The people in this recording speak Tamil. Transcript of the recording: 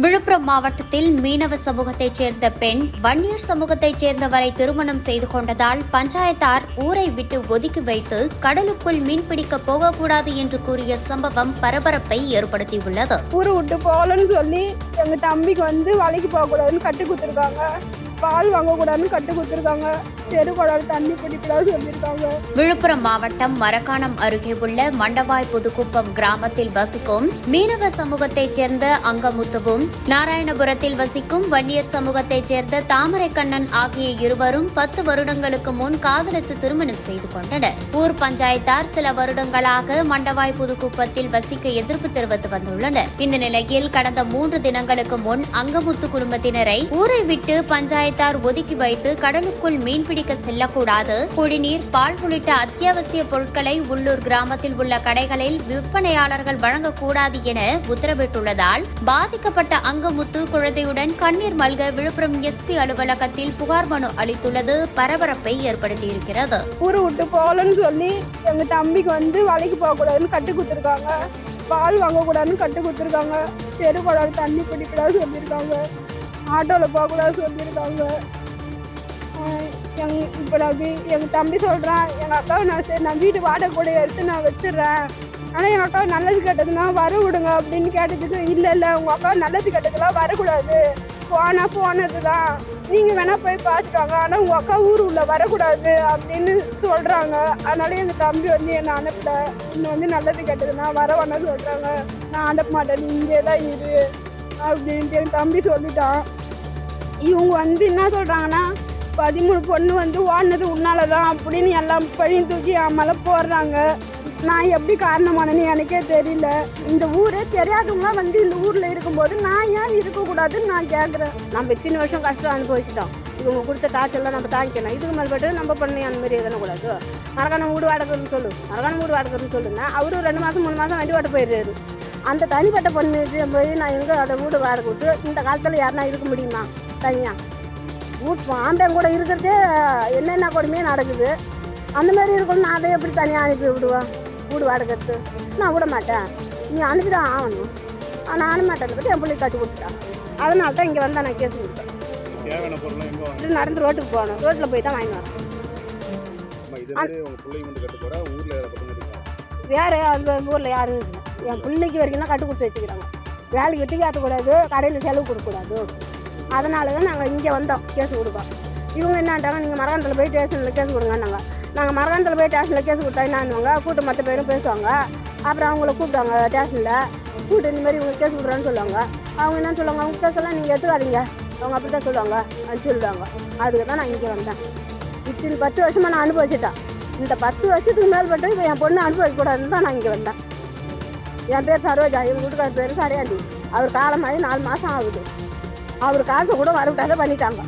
விழுப்புரம் மாவட்டத்தில் மீனவ சமூகத்தைச் சேர்ந்த பெண் வன்னியர் சமூகத்தைச் சேர்ந்தவரை திருமணம் செய்து கொண்டதால் பஞ்சாயத்தார் ஊரை விட்டு ஒதுக்கி வைத்து கடலுக்குள் மீன்பிடிக்க போகக்கூடாது என்று கூறிய சம்பவம் பரபரப்பை ஏற்படுத்தியுள்ளது. ஊரை விட்டு போகலன்னு சொல்லி எங்க தம்பிக்கு வந்து வலைக்கு போகக்கூடாதுன்னு கட்டு கொடுத்துருக்காங்க. பால் வாங்கக்கூடாதுன்னு கட்டு கொடுத்துருக்காங்க. தெரு தண்ணி பிடிக்கூடாதுன்னு சொல்லியிருக்காங்க. விழுப்புரம் மாவட்டம் மரக்காணம் அருகே உள்ள மண்டவாய் புதுக்குப்பம் கிராமத்தில் வசிக்கும் மீனவ சமூகத்தைச் சேர்ந்த அங்கமுத்துவும் நாராயணபுரத்தில் வசிக்கும் வன்னியர் சமூகத்தைச் சேர்ந்த தாமரைக்கண்ணன் ஆகிய இருவரும் பத்து வருடங்களுக்கு முன் காதலித்து திருமணம் செய்து கொண்டனர். ஊர் பஞ்சாயத்தார் சில வருடங்களாக மண்டவாய் புதுக்குப்பத்தில் வசிக்க எதிர்ப்பு தெரிவித்து வந்துள்ளனர். இந்த நிலையில் கடந்த மூன்று தினங்களுக்கு முன் அங்கமுத்து குடும்பத்தினரை ஊரை விட்டு பஞ்சாயத்தார் ஒதுக்கி வைத்து கடலுக்குள் மீன்பிடி மீன்பிடிக்க செல்லக்கூடாது. குடிநீர் பால் உள்ளிட்ட அத்தியாவசிய பொருட்களை உள்ளூர் கிராமத்தில் உள்ள கடைகளில் விற்பனையாளர்கள் வழங்கக்கூடாது என உத்தரவிட்டுள்ளதால் பாதிக்கப்பட்ட அங்கமுத்து குழந்தையுடன் கண்ணீர் மல்க விழுப்புரம் எஸ்பி அலுவலகத்தில் புகார் மனு அளித்துள்ளது. பரபரப்பை ஏற்படுத்தியிருக்கிறது. ஊரு விட்டு போகலன்னு சொல்லி எங்க தம்பிக்கு வந்து வலைக்கு போகக்கூடாதுன்னு கட்டு கொடுத்துருக்காங்க. பால் வாங்கக்கூடாதுன்னு கட்டு கொடுத்துருக்காங்க. தெரு குழாயில் தண்ணி பிடிக்கூடாது சொல்லியிருக்காங்க. ஆட்டோவில் போகக்கூடாதுன்னு சொல்லியிருக்காங்க. எங் இப்போ நான் வீ எங்கள் தம்பி சொல்கிறான் எங்கள் அக்காவை நான் சரி நான் வீட்டு வாடகை கூட எடுத்து நான் வச்சிடுறேன். ஆனால் எங்கள் அக்கா நல்லது கெட்டதுன்னா வர விடுங்க அப்படின்னு கேட்டதுக்கு இல்லை இல்லை உங்கள் அக்கா நல்லது கெட்டதுலாம் வரக்கூடாது. போனா போனது தான் நீங்கள் வேணால் போய் பார்த்துட்டாங்க ஆனால் உங்கள் அக்கா ஊர் உள்ள வரக்கூடாது அப்படின்னு சொல்கிறாங்க அதனால எங்கள் தம்பி வந்து என்னை அனுப்பல. இன்னும் வந்து நல்லது கெட்டதுன்னா வர வேணாம் சொல்கிறாங்க நான் அனுப்ப மாட்டேன். இங்கே தான் இரு அப்படின்ட்டு என் தம்பி சொல்லிட்டான். இவங்க வந்து என்ன சொல்கிறாங்கன்னா பதிமூணு பொண்ணு வந்து ஓடினது உன்னால தான் அப்படின்னு எல்லாம் பழியும் தூக்கி என் மேலே போடுறாங்க. நான் எப்படி காரணமானேன்னு எனக்கே தெரியல. இந்த ஊரே தெரியாதவங்களாம் வந்து இந்த ஊரில் இருக்கும்போது நான் ஏன் இருக்கக்கூடாதுன்னு நான் கேட்குறேன் நம்ம இத்தனை வருஷம் கஷ்டம் அனுபவிச்சிட்டோம். இவங்க கொடுத்த டார்ச்சர்லாம் நம்ம தாங்கிக்கணும். இதுக்கு மேல்பட்டு நம்ம பண்ணி அந்த மாதிரி எதனா கூடாது. மரக்காணம் வீடு வாடகைன்னு சொல்லு. மரக்காணம் வீடு வாடகைன்னு சொல்லுன்னா அவரும் ரெண்டு மாதம் மூணு மாதம் வண்டி ஓட்ட போயிடுறாரு. அந்த தனிப்பட்ட பொண்ணு போய் நான் எங்கே அதை வீடு வாடகை விட்டு இந்த காலத்தில் யாருன்னா இருக்க முடியுமா? தனியாக வீட்டு ஆம்பளை கூட இருக்கிறதே என்னென்ன கொடுமையே நடக்குது. அந்த மாதிரி இருக்கணும் நான் அதை எப்படி தனியாக அனுப்பி விடுவேன் வீடு வாடகை எடுத்து நான் விட மாட்டேன். நீ அனுப்பி தான் ஆகணும். நான் அனுப்ப மாட்டேன். என் பிள்ளை கட்டி கொடுத்துட்டான். அதனால தான் இங்கே வந்தால் நான் கேஸ் கொடுத்தேன் இது நடந்து ரோட்டுக்கு போகணும். ரோட்டில் போய் தான் வாங்கி வரேன் வேற அந்த ஊரில் யாரும் இல்லை. என் பிள்ளைக்கு வரைக்கும் தான் கட்டு கொடுத்து வச்சுக்கிறாங்க. வேலைக்கு வெட்டி காட்டக்கூடாது கடையில் செலவு கொடுக்கக்கூடாது. அதனால தான் நாங்கள் இங்கே வந்தோம் கேஸ் கொடுக்கோம் இவங்க என்னன்றாங்க நீங்கள் மரகாணத்தில் போய் ஸ்டேஷனில் கேஸ் கொடுங்கன்னாங்க. நாங்கள் மரகாணத்தில் போய் ஸ்டேஷனில் கேஸ் கொடுத்தா என்னன்னுவாங்க? கூட்டு மற்ற பேரும் பேசுவாங்க. அப்புறம் அவங்கள கூப்பிடுவாங்க ஸ்டேஷனில் கூப்பிட்டு இந்த மாதிரி இவங்க கேஸ் கொடுக்குறான்னு சொல்லுவாங்க. அவங்க என்ன சொல்லுவாங்க? அவங்க கேஸெல்லாம் நீங்கள் எடுத்துக்காதீங்க. அவங்க அப்படி தான் சொல்லுவாங்க. அப்படின்னு சொல்லுவாங்க. அதுக்கு தான் நான் இங்கே வந்தேன். இத்தனை பத்து வருஷமாக நான் அனுபவிச்சிட்டேன். இந்த பத்து வருஷத்துக்கு மேல் மட்டும் இப்போ என் பொண்ணு அனுபவிக்கக்கூடாதுன்னு தான் நான் இங்கே வந்தேன். என் பேர் சரோஜா. எங்கள் வீட்டுக்கார பேர் சரையாண்டி அவர் காலமாகி நாலு மாதம் ஆகுது. அவர் காசை கூட வரவிட்டாத பண்ணிட்டாங்க.